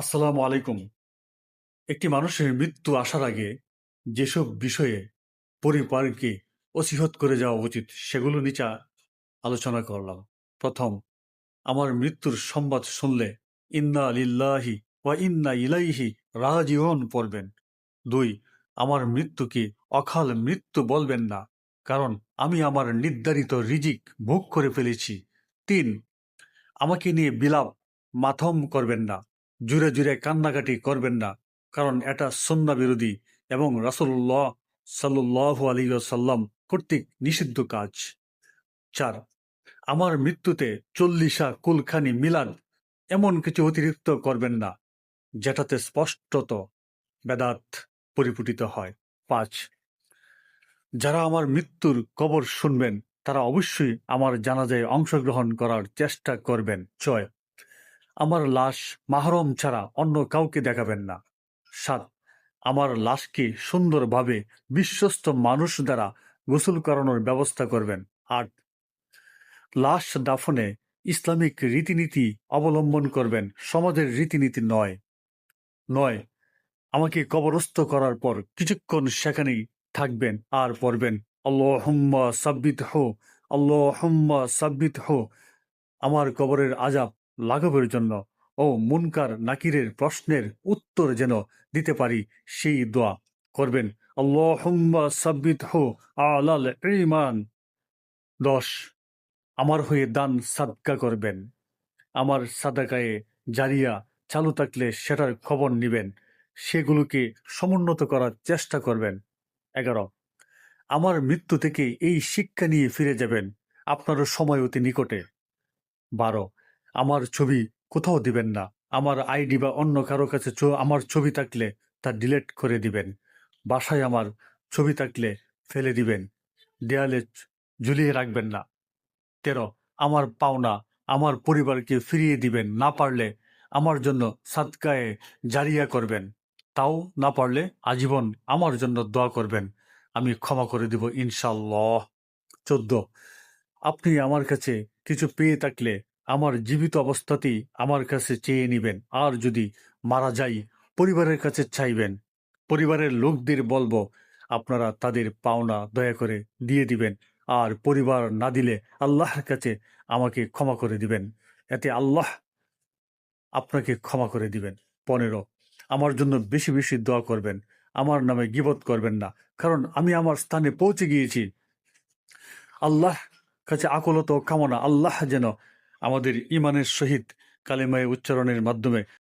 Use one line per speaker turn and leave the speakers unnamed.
আসসালামু আলাইকুম। একটি মানুষের মৃত্যু আসার আগে যেসব বিষয়ে পরিবারকে অসিহত করে যাওয়া উচিত সেগুলো নিচে আলোচনা করলাম। প্রথম, আমার মৃত্যুর সংবাদ শুনলে ইন্না লিল্লাহি ওয়া ইন্না ইলাইহি রাজিউন পড়বেন। দুই, আমার মৃত্যুকে অকাল মৃত্যু বলবেন না, কারণ আমি আমার নির্ধারিত রিজিক ভোগ করে ফেলেছি। তিন, আমাকে নিয়ে বিলাপ মাথম করবেন না জুড়ে জুড়ে কান্নাকাটি করবেন না, কারণ এটা সন্না বিরোধী এবং রাসুল্লাহ সাল্লাহ আলী সাল্লাম কর্তৃক নিষিদ্ধ কাজ। চার, আমার মৃত্যুতে চল্লিশা কুলখানি মিলান এমন কিছু অতিরিক্ত করবেন না, যেটাতে স্পষ্টত বেদাত পরিপুটিত হয়। পাঁচ, যারা আমার মৃত্যুর কবর শুনবেন, তারা অবশ্যই আমার জানাজায় অংশগ্রহণ করার চেষ্টা করবেন। ছয় আমার লাশ মাহরম ছাড়া অন্য কাউকে দেখাবেন না। সাত, আমার লাশকে সুন্দরভাবে বিশ্বস্ত মানুষ দ্বারা গোসল করানোর ব্যবস্থা করবেন। আট, লাশ দাফনে ইসলামিক রীতিনীতি অবলম্বন করবেন, সমাজের রীতিনীতি নয়। নয়, আমাকে কবরস্থ করার পর কিছুক্ষণ সেখানেই থাকবেন আর পড়বেন। আল্লাহ সাব্বিত হো আল্লাহ সাব্বিত হো আমার কবরের আজাব লাঘবের জন্য ও মুনকার নাকিরের প্রশ্নের উত্তর যেন দিতে পারি সেই দোয়া করবেন। হো আলাল দশ, আমার হয়ে দান সাদকা করবেন। আমার সাদাকায়ে জারিয়া চালু থাকলে সেটার খবর নিবেন। সেগুলোকে সমুন্নত করার চেষ্টা করবেন। এগারো, আমার মৃত্যু থেকে এই শিক্ষা নিয়ে ফিরে যাবেন। আপনারও সময় অতি নিকটে। বারো আমার ছবি কোথাও দিবেন না। আমার আইডি বা অন্য কারও কাছে আমার ছবি থাকলে তা ডিলিট করে দিবেন। বাসায় আমার ছবি থাকলে ফেলে দিবেন। দেয়ালে ঝুলিয়ে রাখবেন না। তেরো, আমার পাওনা, আমার পরিবারকে ফিরিয়ে দিবেন। না পারলে আমার জন্য সাদকায়ে জারিয়া করবেন। তাও না পারলে আজীবন আমার জন্য দোয়া করবেন। আমি ক্ষমা করে দিব ইনশাল্লাহ। চোদ্দ, আপনি আমার কাছে কিছু পেয়ে থাকলে আমার জীবিত অবস্থাতেই আমার কাছে চেয়ে নিবেন। আর যদি মারা যাই, পরিবারের কাছে চাইবেন। পরিবারের লোকদের বলব, আপনারা তাদের পাওনা দয়া করে দিয়ে দিবেন। আর পরিবার না দিলে আল্লাহর কাছে আমাকে ক্ষমা করে দিবেন। এতে আল্লাহ আপনাকে ক্ষমা করে দিবেন। পনেরো, আমার জন্য বেশি বেশি দোয়া করবেন। আমার নামে গিবত করবেন না। কারণ আমি আমার স্থানে পৌঁছে গিয়েছি। আল্লাহ কাছে আকলত কামনা, আল্লাহ যেন আমাদের ইমানের সহিত কালেমায় উচ্চারণের মাধ্যমে